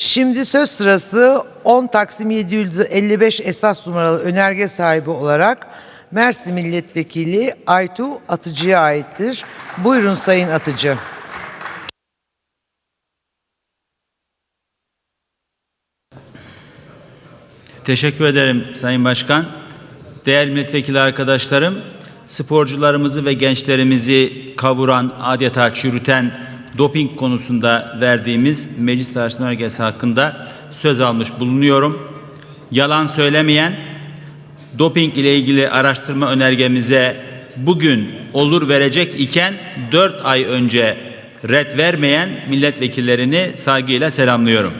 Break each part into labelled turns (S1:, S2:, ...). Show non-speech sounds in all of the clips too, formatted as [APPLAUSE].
S1: Şimdi söz sırası 10 Taksim 755 esas numaralı önerge sahibi olarak Mersin Milletvekili Aytu Atıcı'ya aittir. Buyurun Sayın Atıcı.
S2: Teşekkür ederim Sayın Başkan. Değerli milletvekili arkadaşlarım, sporcularımızı ve gençlerimizi kavuran, adeta çürüten doping konusunda verdiğimiz meclis tartışma önergesi hakkında söz almış bulunuyorum. Yalan söylemeyen, doping ile ilgili araştırma önergemize bugün olur verecek iken 4 ay önce red vermeyen milletvekillerini saygıyla selamlıyorum.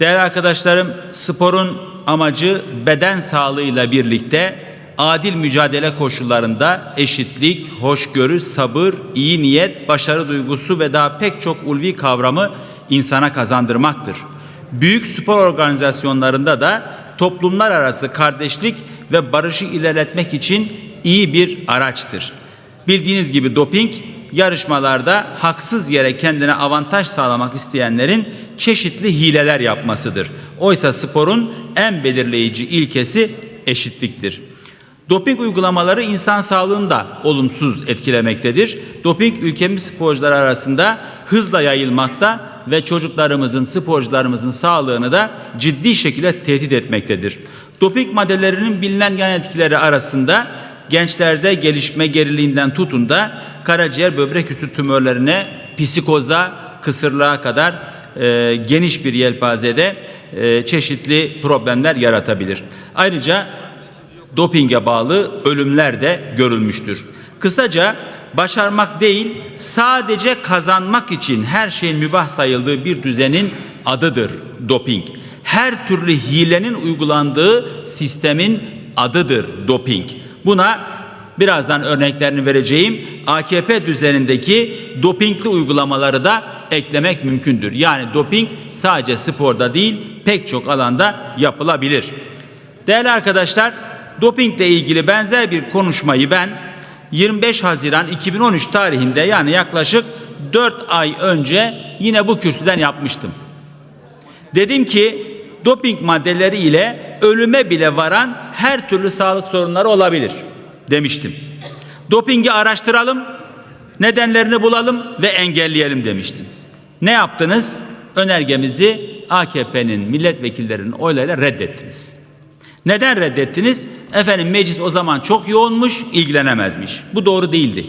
S2: Değerli arkadaşlarım, sporun amacı beden sağlığıyla birlikte adil mücadele koşullarında eşitlik, hoşgörü, sabır, iyi niyet, başarı duygusu ve daha pek çok ulvi kavramı insana kazandırmaktır. Büyük spor organizasyonlarında da toplumlar arası kardeşlik ve barışı ilerletmek için iyi bir araçtır. Bildiğiniz gibi doping yarışmalarda haksız yere kendine avantaj sağlamak isteyenlerin çeşitli hileler yapmasıdır. Oysa sporun en belirleyici ilkesi eşitliktir. Doping uygulamaları insan sağlığını da olumsuz etkilemektedir. Doping ülkemiz sporcuları arasında hızla yayılmakta ve çocuklarımızın, sporcularımızın sağlığını da ciddi şekilde tehdit etmektedir. Doping maddelerinin bilinen yan etkileri arasında gençlerde gelişme geriliğinden tutun da karaciğer böbrek üstü tümörlerine, psikoza, kısırlığa kadar e, geniş bir yelpazede e, çeşitli problemler yaratabilir. Ayrıca dopinge bağlı ölümler de görülmüştür. Kısaca başarmak değil sadece kazanmak için her şeyin mübah sayıldığı bir düzenin adıdır doping. Her türlü hilenin uygulandığı sistemin adıdır doping. Buna birazdan örneklerini vereceğim. AKP düzenindeki dopingli uygulamaları da eklemek mümkündür. Yani doping sadece sporda değil pek çok alanda yapılabilir. Değerli arkadaşlar, dopingle ilgili benzer bir konuşmayı ben 25 Haziran 2013 tarihinde yani yaklaşık 4 ay önce yine bu kürsüden yapmıştım. Dedim ki doping maddeleri ile ölüme bile varan her türlü sağlık sorunları olabilir demiştim. Dopingi araştıralım, nedenlerini bulalım ve engelleyelim demiştim. Ne yaptınız? Önergemizi AKP'nin milletvekillerinin oylarıyla reddettiniz. Neden reddettiniz? Efendim meclis o zaman çok yoğunmuş, ilgilenemezmiş. Bu doğru değildi.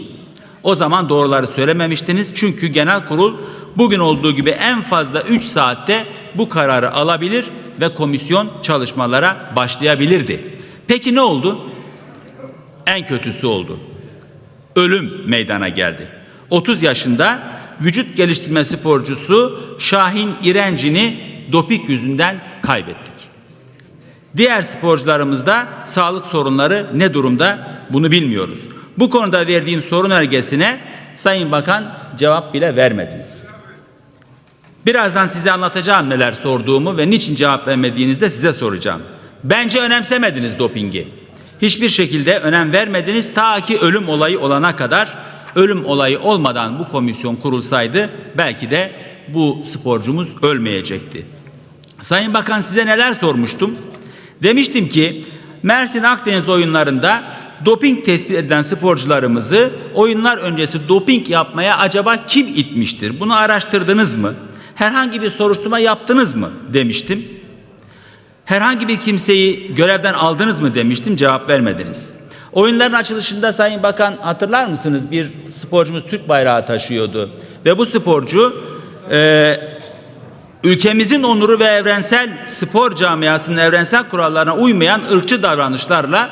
S2: O zaman doğruları söylememiştiniz. Çünkü genel kurul bugün olduğu gibi en fazla 3 saatte bu kararı alabilir ve komisyon çalışmalara başlayabilirdi. Peki ne oldu? En kötüsü oldu. Ölüm meydana geldi. 30 yaşında vücut geliştirme sporcusu Şahin İrenci'ni doping yüzünden kaybettik. Diğer sporcularımızda sağlık sorunları ne durumda bunu bilmiyoruz. Bu konuda verdiğim sorun önergesine Sayın Bakan cevap bile vermediniz. Birazdan size anlatacağım neler sorduğumu ve niçin cevap vermediğinizi de size soracağım. Bence önemsemediniz dopingi. Hiçbir şekilde önem vermediniz ta ki ölüm olayı olana kadar. Ölüm olayı olmadan bu komisyon kurulsaydı belki de bu sporcumuz ölmeyecekti. Sayın Bakan size neler sormuştum? Demiştim ki Mersin Akdeniz oyunlarında doping tespit edilen sporcularımızı oyunlar öncesi doping yapmaya acaba kim itmiştir? Bunu araştırdınız mı? Herhangi bir soruşturma yaptınız mı demiştim. Herhangi bir kimseyi görevden aldınız mı demiştim cevap vermediniz. Oyunların açılışında Sayın Bakan hatırlar mısınız bir sporcumuz Türk bayrağı taşıyordu ve bu sporcu e, ülkemizin onuru ve evrensel spor camiasının evrensel kurallarına uymayan ırkçı davranışlarla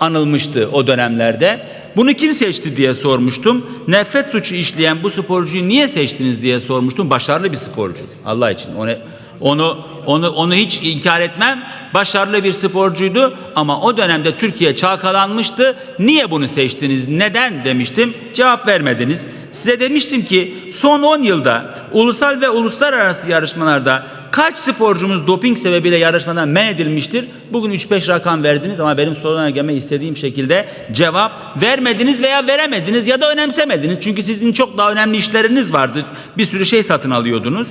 S2: anılmıştı o dönemlerde. Bunu kim seçti diye sormuştum. Nefret suçu işleyen bu sporcuyu niye seçtiniz diye sormuştum. Başarılı bir sporcu. Allah için. Onu onu onu onu hiç inkar etmem. Başarılı bir sporcuydu ama o dönemde Türkiye çalkalanmıştı. Niye bunu seçtiniz? Neden demiştim. Cevap vermediniz. Size demiştim ki son 10 yılda ulusal ve uluslararası yarışmalarda kaç sporcumuz doping sebebiyle yarışmadan men edilmiştir? Bugün 3-5 rakam verdiniz ama benim soru önergeme istediğim şekilde cevap vermediniz veya veremediniz ya da önemsemediniz. Çünkü sizin çok daha önemli işleriniz vardı. Bir sürü şey satın alıyordunuz.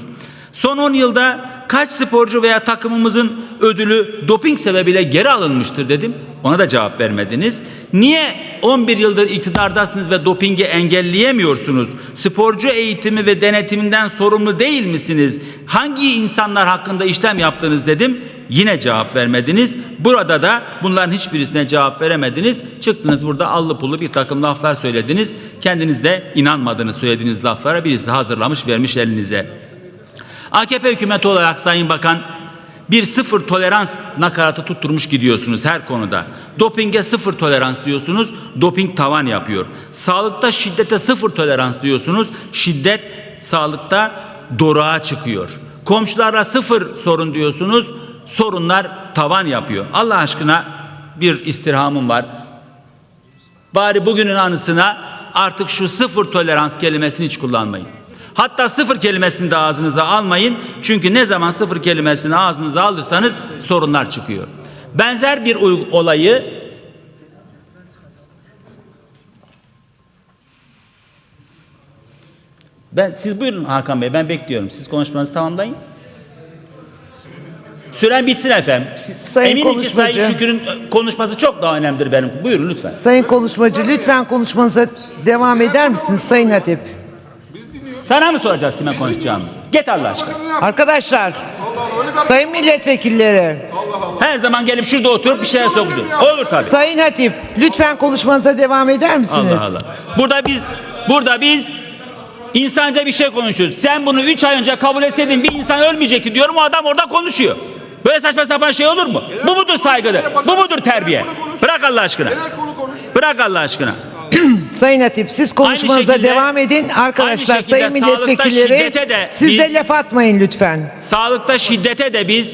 S2: Son 10 yılda kaç sporcu veya takımımızın ödülü doping sebebiyle geri alınmıştır dedim. Ona da cevap vermediniz. Niye 11 yıldır iktidardasınız ve dopingi engelleyemiyorsunuz? Sporcu eğitimi ve denetiminden sorumlu değil misiniz? Hangi insanlar hakkında işlem yaptınız dedim. Yine cevap vermediniz. Burada da bunların hiçbirisine cevap veremediniz. Çıktınız burada allı pullu bir takım laflar söylediniz. Kendiniz de inanmadınız söylediğiniz laflara birisi hazırlamış vermiş elinize. AKP hükümeti olarak Sayın Bakan bir sıfır tolerans nakaratı tutturmuş gidiyorsunuz her konuda. Dopinge sıfır tolerans diyorsunuz, doping tavan yapıyor. Sağlıkta şiddete sıfır tolerans diyorsunuz, şiddet sağlıkta doruğa çıkıyor. Komşularla sıfır sorun diyorsunuz, sorunlar tavan yapıyor. Allah aşkına bir istirhamım var. Bari bugünün anısına artık şu sıfır tolerans kelimesini hiç kullanmayın. Hatta sıfır kelimesini de ağzınıza almayın. Çünkü ne zaman sıfır kelimesini ağzınıza alırsanız sorunlar çıkıyor. Benzer bir olayı ben siz buyurun Hakan Bey ben bekliyorum. Siz konuşmanızı tamamlayın. Süren bitsin efendim. Siz-
S1: Sayın
S2: Eminim ki
S1: konuşmacı.
S2: Sayın Şükür'ün e, konuşması çok daha önemlidir benim. Buyurun lütfen.
S1: Sayın konuşmacı lütfen konuşmanıza devam eder misiniz Sayın Hatip?
S2: Sana mı soracağız kime konuşacağımı? Git Allah aşkına.
S1: Arkadaşlar, sayın milletvekilleri,
S2: Her zaman gelip şurada oturup bir şeyler sokuyor. Olur tabii.
S1: sayın Hatip lütfen konuşmanıza devam eder misiniz?
S2: Allah Allah. Burada biz burada biz insanca bir şey konuşuyoruz. Sen bunu 3 ay önce kabul etseydin bir insan ölmeyecekti diyorum. O adam orada konuşuyor. Böyle saçma sapan şey olur mu? Bu mudur saygıdır? Bu mudur terbiye? Bırak Allah aşkına.
S3: Genel konu konuş.
S2: Bırak Allah aşkına. [CLEARS THROAT]
S1: Sayın Hatip siz konuşmanıza
S2: şekilde-
S1: devam edin. Arkadaşlar
S2: aynı şekilde
S1: sayın
S2: sağlıkta
S1: milletvekilleri
S2: şiddete de
S1: siz de
S2: biz-
S1: laf atmayın lütfen.
S2: Sağlıkta şiddete de biz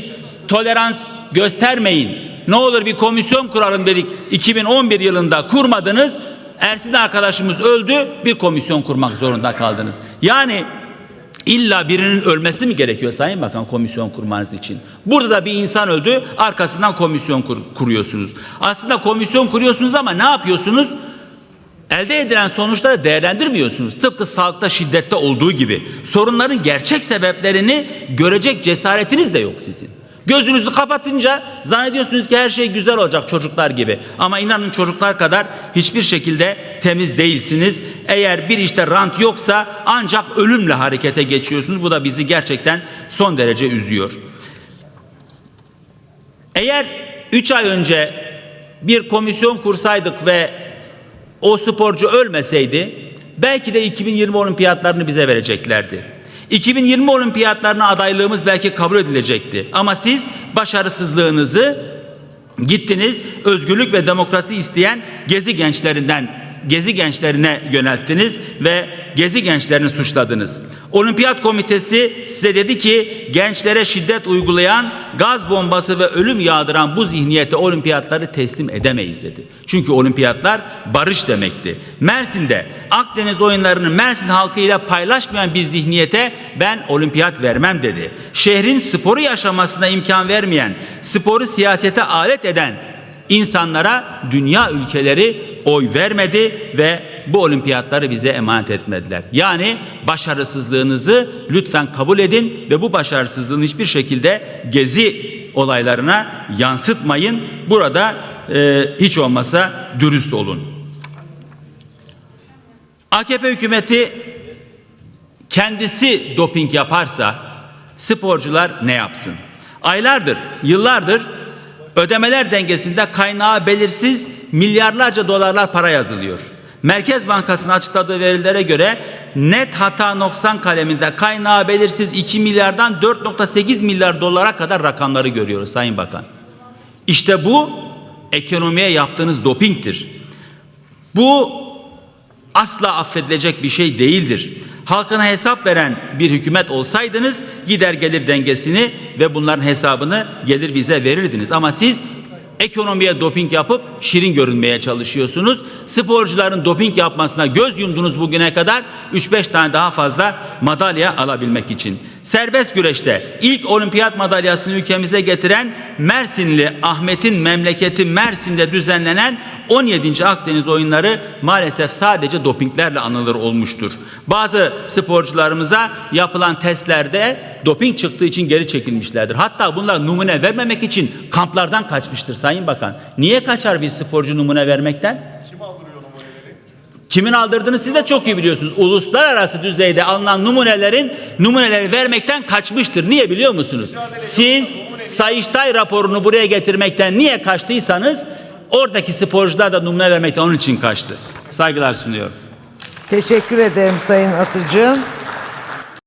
S2: tolerans göstermeyin. Ne olur bir komisyon kuralım dedik 2011 yılında kurmadınız. Ersin arkadaşımız öldü bir komisyon kurmak zorunda kaldınız. Yani illa birinin ölmesi mi gerekiyor Sayın Bakan komisyon kurmanız için? Burada da bir insan öldü arkasından komisyon kur- kuruyorsunuz. Aslında komisyon kuruyorsunuz ama ne yapıyorsunuz? Elde edilen sonuçları değerlendirmiyorsunuz. Tıpkı sağlıkta şiddette olduğu gibi. Sorunların gerçek sebeplerini görecek cesaretiniz de yok sizin. Gözünüzü kapatınca zannediyorsunuz ki her şey güzel olacak çocuklar gibi. Ama inanın çocuklar kadar hiçbir şekilde temiz değilsiniz. Eğer bir işte rant yoksa ancak ölümle harekete geçiyorsunuz. Bu da bizi gerçekten son derece üzüyor. Eğer 3 ay önce bir komisyon kursaydık ve o sporcu ölmeseydi belki de 2020 olimpiyatlarını bize vereceklerdi. 2020 olimpiyatlarına adaylığımız belki kabul edilecekti. Ama siz başarısızlığınızı gittiniz özgürlük ve demokrasi isteyen gezi gençlerinden gezi gençlerine yönelttiniz ve gezi gençlerini suçladınız. Olimpiyat komitesi size dedi ki gençlere şiddet uygulayan, gaz bombası ve ölüm yağdıran bu zihniyete olimpiyatları teslim edemeyiz dedi. Çünkü olimpiyatlar barış demekti. Mersin'de Akdeniz oyunlarını Mersin halkıyla paylaşmayan bir zihniyete ben olimpiyat vermem dedi. Şehrin sporu yaşamasına imkan vermeyen, sporu siyasete alet eden insanlara dünya ülkeleri oy vermedi ve bu olimpiyatları bize emanet etmediler. Yani başarısızlığınızı lütfen kabul edin ve bu başarısızlığın hiçbir şekilde gezi olaylarına yansıtmayın. Burada e, hiç olmasa dürüst olun. AKP hükümeti kendisi doping yaparsa sporcular ne yapsın? Aylardır, yıllardır ödemeler dengesinde kaynağı belirsiz milyarlarca dolarlar para yazılıyor. Merkez Bankası'nın açıkladığı verilere göre net hata noksan kaleminde kaynağı belirsiz 2 milyardan 4.8 milyar dolara kadar rakamları görüyoruz Sayın Bakan. İşte bu ekonomiye yaptığınız dopingtir. Bu asla affedilecek bir şey değildir. Halkına hesap veren bir hükümet olsaydınız gider gelir dengesini ve bunların hesabını gelir bize verirdiniz. Ama siz ekonomiye doping yapıp şirin görünmeye çalışıyorsunuz. Sporcuların doping yapmasına göz yumdunuz bugüne kadar 3-5 tane daha fazla madalya alabilmek için. Serbest güreşte ilk olimpiyat madalyasını ülkemize getiren Mersinli Ahmet'in memleketi Mersin'de düzenlenen 17. Akdeniz oyunları maalesef sadece dopinglerle anılır olmuştur. Bazı sporcularımıza yapılan testlerde doping çıktığı için geri çekilmişlerdir. Hatta bunlar numune vermemek için kamplardan kaçmıştır Sayın Bakan. Niye kaçar bir sporcu numune vermekten? Kimin aldırdığını siz de çok iyi biliyorsunuz. Uluslararası düzeyde alınan numunelerin numuneleri vermekten kaçmıştır. Niye biliyor musunuz? Siz Sayıştay raporunu buraya getirmekten niye kaçtıysanız oradaki sporcular da numune vermekten onun için kaçtı. Saygılar sunuyorum.
S1: Teşekkür ederim Sayın Atıcı.